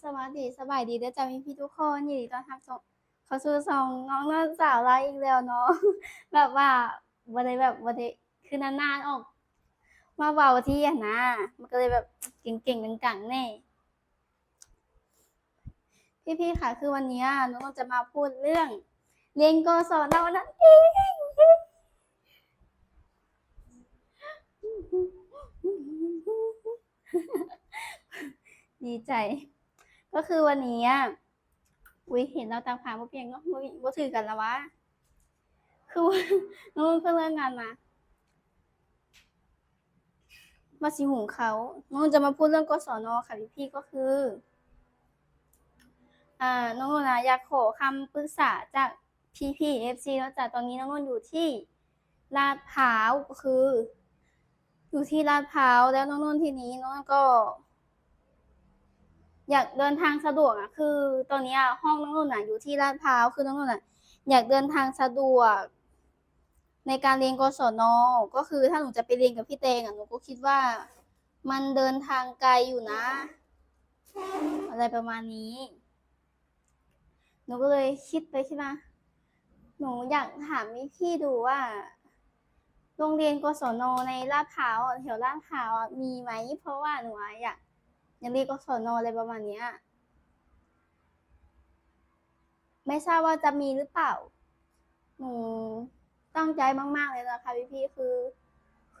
สวัสดีสบายดีเด้อจ้าพี่พี่ทุกคนยินดีต้อนรับสู่เขาสู่ซองน้องน้องสาวเราอีกแล้วเนาะแบบว่าบ่ได้แบบบ่ได้คือนานๆออก มาเว้าที่อะนะ มันก็เลยแบบเก่งๆกังๆแน่พี่ๆค่ะ คือวันนี้น้องจะมาพูดเรื่องเรียนกศนนั่นเองดีใจ ก็คือวันนี้อะอุ้ยเห็นเราตามหาบ่เพียงเนาะบ่มีบ่ถือกันแล้ววะ คือนุ่นเพิ่งเลิกงานมามาสิหุงเขานุ่นจะมาพูดเรื่องกศนค่ะพี่พี่ๆก็คือ อ่า น้องนุ่นนะอยากขอคำปรึกษาจากพี่พี่เอฟซีแล้วจากตอนนี้น้องนุ่นอยู่ที่ลาดพร้าวก็คือ อยู่ที่ลาดพร้าวแล้วน้องนุ่นทีนี้น้องนุ่นก็ อยากเดินทางสะดวกอะคือ ตอนนี้ห้องน้องนุ่นอะอยู่ที่ลาดพร้าวคือน้องนุ่นอะอยากเดินทางสะดวก ในการเรียนกศนก็คือถ้าหนูจะไปเรียนกับพี่เตงอะหนูก็คิดว่า มันเดินทางไกลอยู่นะ อะไรประมาณนี้หนูก็เลยคิดไปคิดมหนูอยากถามพี่ดูว่า โรงเรียนกศนในลาดพร้าวแถวลาดพร้าวอะมีไหมเพราะว่าหนูอยาก ยากเรียนกศนอะไรประมาณเนี้ย ไม่ทราบว่าจะมีหรือเปล่า หนูตั้งใจมาก ๆ เลยนะคะพี่พี่คือ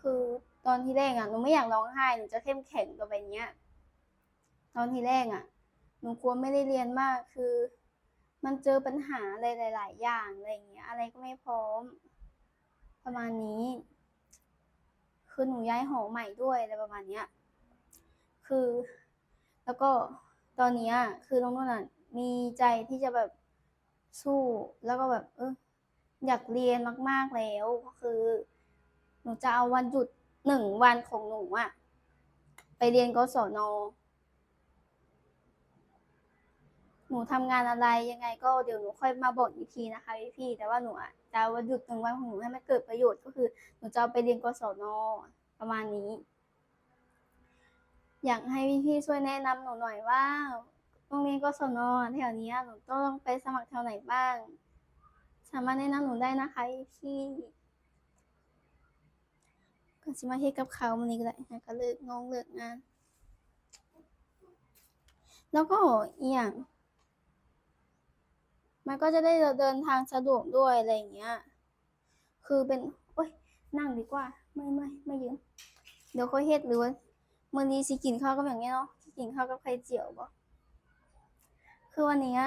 คือตอนที่แรกอะหนูไม่อยากร้องไห้หนูจะเข้มแข็งต่อไปเนี้ย ตอนที่แรกอะ หนูกลัวไม่ได้เรียนมากคือ มันเจอปัญหาอะไรหลาย ๆ อย่างอะไรอย่างเงี้ย อะไรก็ไม่พร้อม ประมาณนี้ คือหนูย้ายหอใหม่ด้วยอะไรประมาณเนี้ย คือ แล้วก็ตอนนี้คือน้องนุ่นอะมีใจที่จะแบบสู้แล้วก็แบบเอออยากเรียนมากๆแล้วก็คือ หนูจะเอาวันหยุดหนึ่งวันของหนูอะไปเรียนกศนหนูทำงานอะไรยังไงก็เดี๋ยวหนูค่อยมาบอกอีกทีนะคะพี่ๆแต่ว่าหนูจะวันหยุดหนึ่งวันของหนูให้มันเกิดประโยชน์ก็คือ หนูจะเอาไปเรียนกศนประมาณนี้ อยากให้พี่ๆช่วยแนะนำหนูหน่อยว่าโรงเรียนกศนแถวเนี้ยหนูต้องไปสมัครแถวไหนบ้าง สามารถแนะนำหนูได้นะคะพี่ก็สิมาเฮ็ดกับเขาวมื้อนี้ก็ได้แล้วก็เลิกงงเลิกงาน แล้วก็อีกอย่าง มันก็จะได้เดินทางสะดวกด้วยอะไรอย่างเงี้ย คือเป็น โอ๊ยนั่งดีกว่า ไม่ไม่ไม่ยืน เดี๋ยวค่อยเฮ็ดหรือว่า มื้อนี้สิกินข้าวกับอย่างเงี้ยเนาะสิกินข้าวกับไข่เจียวบ่คือวันนี้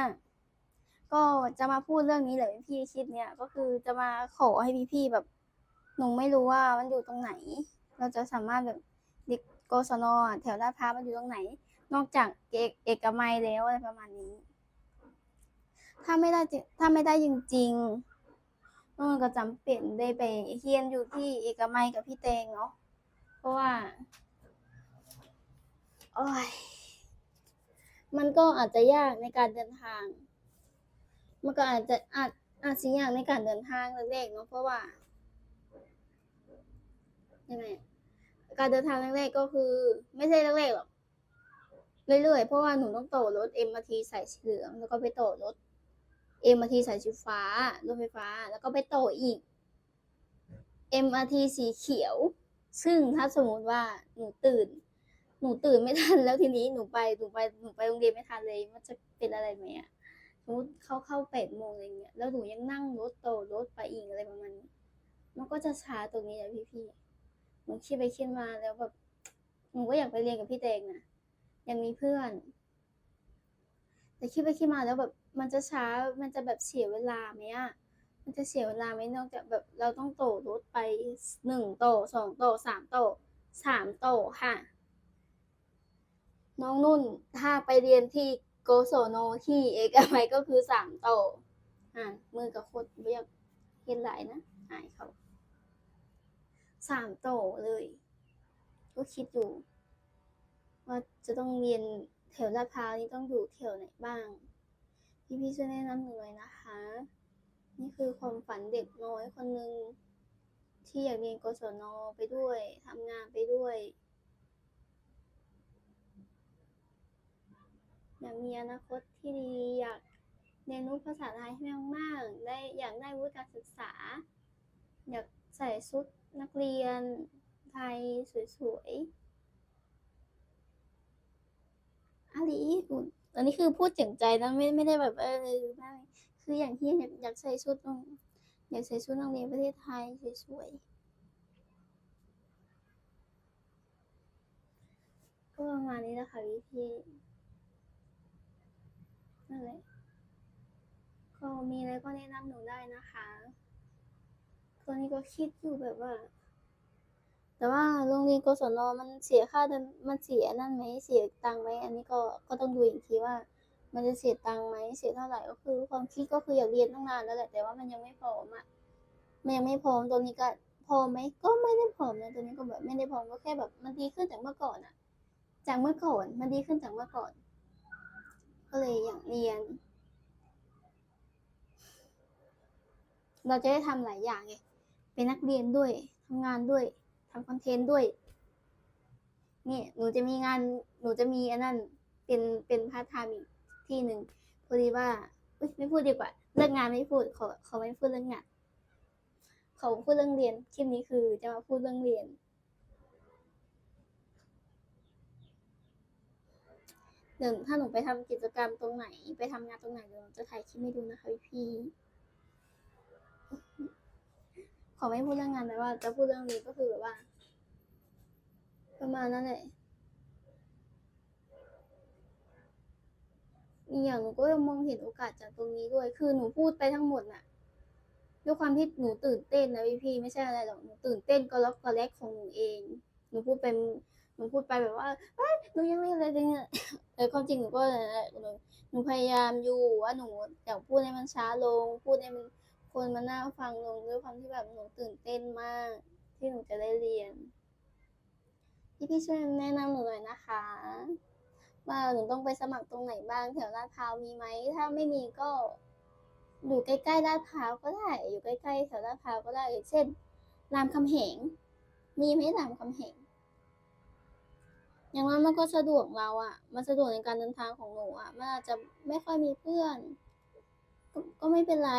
ก็จะมาพูดเรื่องนี้แหละพี่คลิปเนี้ยก็คือจะมาขอให้พี่ๆแบบหนูไม่รู้ว่ามันอยู่ตรงไหน เราจะสามารถแบบเด็กกศนอแถวลาดพร้าวมันอยู่ตรงไหน นอกจากเอกเอกมัยแล้วอะไรประมาณนี้ ถ้าไม่ได้ถ้าไม่ได้จริงๆน้องก็จำเป็นได้ไปเรียนอยู่ที่เอกมัยกับพี่เตงเนาะเพราะว่า โอ้ยมันก็อาจจะยากในการเดินทาง มันก็อาจจะอาจอาจสิยากในการเดินทางแรกๆเนาะเพราะว่ายังไงการเดินทางแรกๆก็คือ ไม่ใช่แรกๆหรอกเรื่อยๆเพราะว่าหนูต้องต่อรถ MRT สายสีเหลืองแล้วก็ไปต่อรถ MRT สายสีฟ้ารถไฟฟ้า แล้วก็ไปต่ออีก MRT สีเขียว ซึ่งถ้าสมมติว่าหนูตื่น นูตื่นไม่ทันแล้วทีนี้หนูไปหนูไปหนูไปโรงเรียนไม่ทันเลย มันจะเป็นอะไรไหมอะสมมติเขาเข้า8โมงอะไรเงี้ยแล้วหนูยังนั่งรถโตรถไปอีกอะไรประมาณนี้มันก็จะช้าตรงนี้แหละพี่ๆหนูคิดไปคิดมาแล้วแบบหนูก็อยากไปเรียนกับพี่เตงนะยังมีเพื่อน แต่คิดไปคิดมาแล้วแบบมันจะช้ามันจะแบบเสียเวลาไหมอะมันจะเสียเวลาไหมนอกจากแบบเราต้องโตรถไปหนึ่งโตสองโตสามโตสามโตค่ะ น้องนุ่นถ้าไปเรียนที่โกโซโนที่เอกมัยก็คือสามโตอ่ามือกับโคตรเรียกเห็นหลายนะอายเขาสามโตเลย ก็คิดอยู่ ว่าจะต้องเรียนแถวลาดพร้าวนี้ต้องอยู่แถวไหนบ้าง พี่พี่ๆช่วยแนะนำหนูหน่อยนะคะ นี่คือความฝันเด็กน้อยคนหนึ่งที่อยากเรียนกศนไปด้วยทำงานไปด้วย อยากมีอนาคตที่ดี อยากเรียนรู้ภาษาไทยให้มากๆได้อยากได้วุฒิการศึกษา อยากใส่ชุดนักเรียนไทยสวยๆอาลีอุ่นอันนี้คือพูดจากใจนะไม่ไม่ได้แบบเออไม่คืออย่างที่อยากอยากใส่ชุดอยากใส่ชุดนักเรียนประเทศไทยสวยๆก็ประมาณนี้นะคะวิธี นั่นแหละก็มีอะไรก็แนะนำหนูได้นะคะตอนนี้ก็คิดอยู่แบบว่า แต่ว่าโรงเรียนกศนมันเสียค่าเดินมันเสียนั่นไหมเสียตังค์ไหมอันนี้ก็ก็ต้องดูอีกทีว่า มันจะเสียตังค์ไหมเสียเท่าไหร่ก็คือ ความคิดก็คืออยากเรียนตั้งนานแล้วแหละแต่ว่ามันยังไม่พร้อมอะมันยังไม่พร้อมตัวนี้ก็พร้อมไหมก็ไม่ได้พร้อมนะตัวนี้ก็แบบไม่ได้พร้อมก็แค่แบบมันดีขึ้นจากเมื่อก่อนอะ จากเมื่อก่อนมันดีขึ้นจากเมื่อก่อน ก็เลยอยากเรียน เราจะได้ทำหลายอย่างไงเป็นนักเรียนด้วยทำงานด้วยทำคอนเทนต์ด้วยนี่หนูจะมีงานหนูจะมีอันนั้นเป็นเป็นพาร์ทไทม์อีกที่หนึ่งพอดีว่าไม่พูดดีกว่า เรื่องงานไม่พูดขอขอไม่พูดเรื่องงานขอพูดเรื่องเรียนคลิปนี้คือจะมาพูดเรื่องเรียน หนึ่งถ้าหนูไปทำกิจกรรมตรงไหน ไปทำงานตรงไหนเดี๋ยวหนูจะถ่ายคลิปให้ดูนะคะพี่ขอไม่พูดเรื่องงานแต่ว่า จะพูดเรื่องนี้ก็คือแบบว่า ประมาณนั้นแหละอีกอย่างหนูก็มองเห็นโอกาสจากตรงนี้ด้วย คือหนูพูดไปทั้งหมดน่ะ ด้วยความที่หนูตื่นเต้นนะพี่พี่ไม่ใช่อะไรหรอก หนูตื่นเต้นก็ล็อกก็แลกของหนูเอง หนูพูดเป็น หนูพูดไปแบบว่าเอ้ยหนูยังไม่อะไรเลยเนี่ยแต่ความจริงหนูก็หนูหนูพยายามอยู่ว่าหนูอยากพูดให้มันช้าลง พูดให้มันคนมานั่งฟังลงด้วยความที่แบบหนูตื่นเต้นมาก ที่หนูจะได้เรียนพี่พี่ช่วยแนะนำหนูหน่อยนะคะว่าหนูต้องไปสมัครตรงไหนบ้างแถวลาดพร้าวมีไหมถ้าไม่มีก็อยู่ใกล้ๆลาดพร้าวก็ได้ อยู่ใกล้ๆแถวลาดพร้าวก็ได้เช่นรามคำแหง มีไหมรามคำแหง อย่างนั้นมันก็สะดวกเราอะ่ะ มันสะดวกในการเดินทางของหนูอะ่ะ มันอาจจะไม่ค่อยมีเพื่อนก็ก็ไม่เป็นไร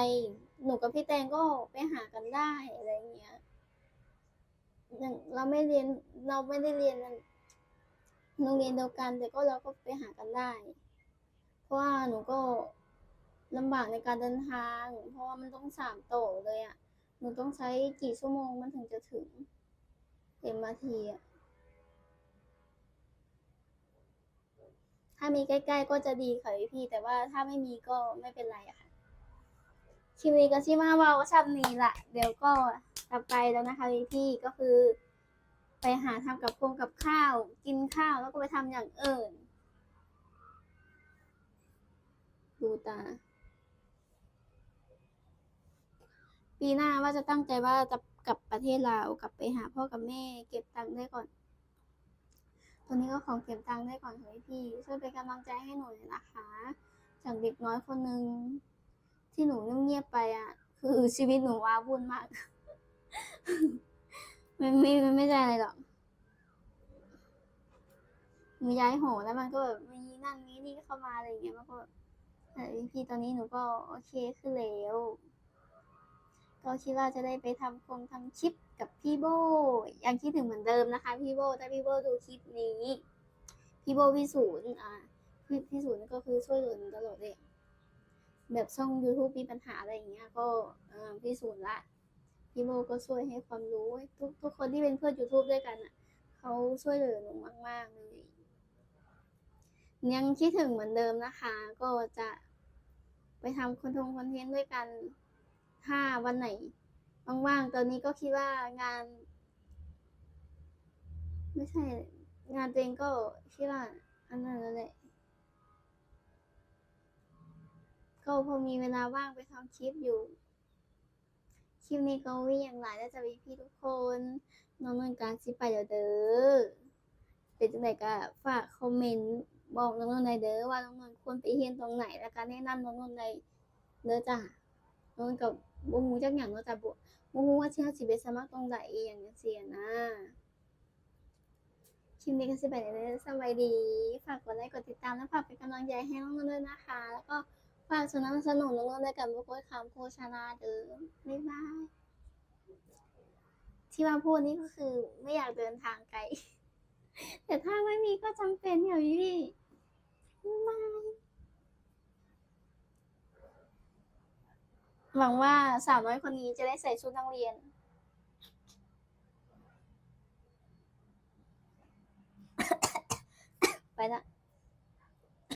หนูกับพี่แตงก็ไปหากันได้อะไรเงี้ยอย่างเราไม่เรียนเราไม่ได้เรียนโรงเรียนเดียวกัน แต่ก็เราก็ไปหากันได้ เพราะว่าหนูก็ลำบากในการเดินทาง เพราะว่ามันต้องสามโตเลยอะ่ะ หนูต้องใช้กี่ชั่วโมงมันถึงจะถึงเอ็มอาทีอะ ถ้ามีใกล้ ๆ ก็จะดีค่ะพี่แต่ว่าถ้าไม่มีก็ไม่เป็นไรอะค่ะคลิปนี้ก็ชิมาว่าชับนี้ละเดี๋ยวก็กลับไปแล้วนะคะพี่ก็คือ ไปหาทำกับพงกับข้าว กินข้าวแล้วก็ไปทำอย่างอื่น ดูตา ปีหน้าว่าจะตั้งใจว่าจะกลับประเทศลาวกลับไปหาพ่อกับแม่ เก็บตังค์ได้ก่อน ตอนนี้ก็ขอเก็บตังค์ได้ก่อนเถอะพี่ช่วยเป็นกำลังใจให้หนูหน่อยนะคะ จากเด็กน้อยคนหนึ่งที่หนูเงียบๆไปอะ คือชีวิตหนูว้าวุ่นมากมันไม่มันไม่ใช่อะไรหรอกหนูย้ายหอแล้วมันก็แบบมีนั่นมีนี่เข้ามาอะไรอย่างเงี้ยมันก็แบบแต่พี่ตอนนี้หนูก็โอเคขึ้นแล้ว ก็คิดว่าจะได้ไปทำคงทำคลิปกับพี่โบยังคิดถึงเหมือนเดิมนะคะ พี่โบถ้าพี่โบดูคลิปนี้ พี่โบพี่ศูนย์อ่าพี่พี่ศูนย์ก็คือช่วยเหลือตลอดเลยแบบช่อง YouTube มีปัญหาอะไรอย่างเงี้ยก็พี่ศูนย์ละพี่โบก็ช่วยให้ความรู้ทุกทุกคนที่เป็นเพื่อน YouTube ด้วยกันอะเขาช่วยเหลือหนูมาก ๆ เลยยังคิดถึงเหมือนเดิมนะคะ ก็จะไปทำคอนทงคอนเทนต์ด้วยกัน ถ้าวันไหนว่างๆ ตอนนี้ก็คิดว่างาน ไม่ใช่ งานตัวเองก็คิดว่าอันนั้นแหละก็พอมีเวลาว่างไปทำคลิปอยู่ คลิปนี้ก็วิ่งอย่างไรแล้วจะมีพี่ทุกคนน้องนนการสิไปเดี๋ยวเด้อเป็นจังไดก็ฝากคอมเมนต์บอกน้องนนท์หน่อยเด้อว่าน้องนนควรไปเรียนตรงไหน แล้วก็แนะนำน้องนนในเด้อจ้ะน้องกับ บ่ฮู้จักหยังเนาะจ้ะบ่บ่ฮู้ว่าสิเฮาสิไปสมัครตรงใดอีหยังจังซี่นะคลิปนี้ก็สิไปแล้วเด้สบายดี ฝากกดไลค์กดติดตามและฝากเป็นกำลังใจให้น้องนุ่นด้วยนะคะ แล้วก็ฝากสนับสนุนน้องนุ่นด้วยกันบุกโกยคำโฆษณาเดิมบ๊ายบายที่มาพูดนี่ก็คือไม่อยากเดินทางไกล แต่ถ้าไม่มีก็จำเป็นค่ะพี่พี่บ๊ายบาย หวังว่าสาวน้อยคนนี้จะได้ใส่ชุดนักเรียน ไปละ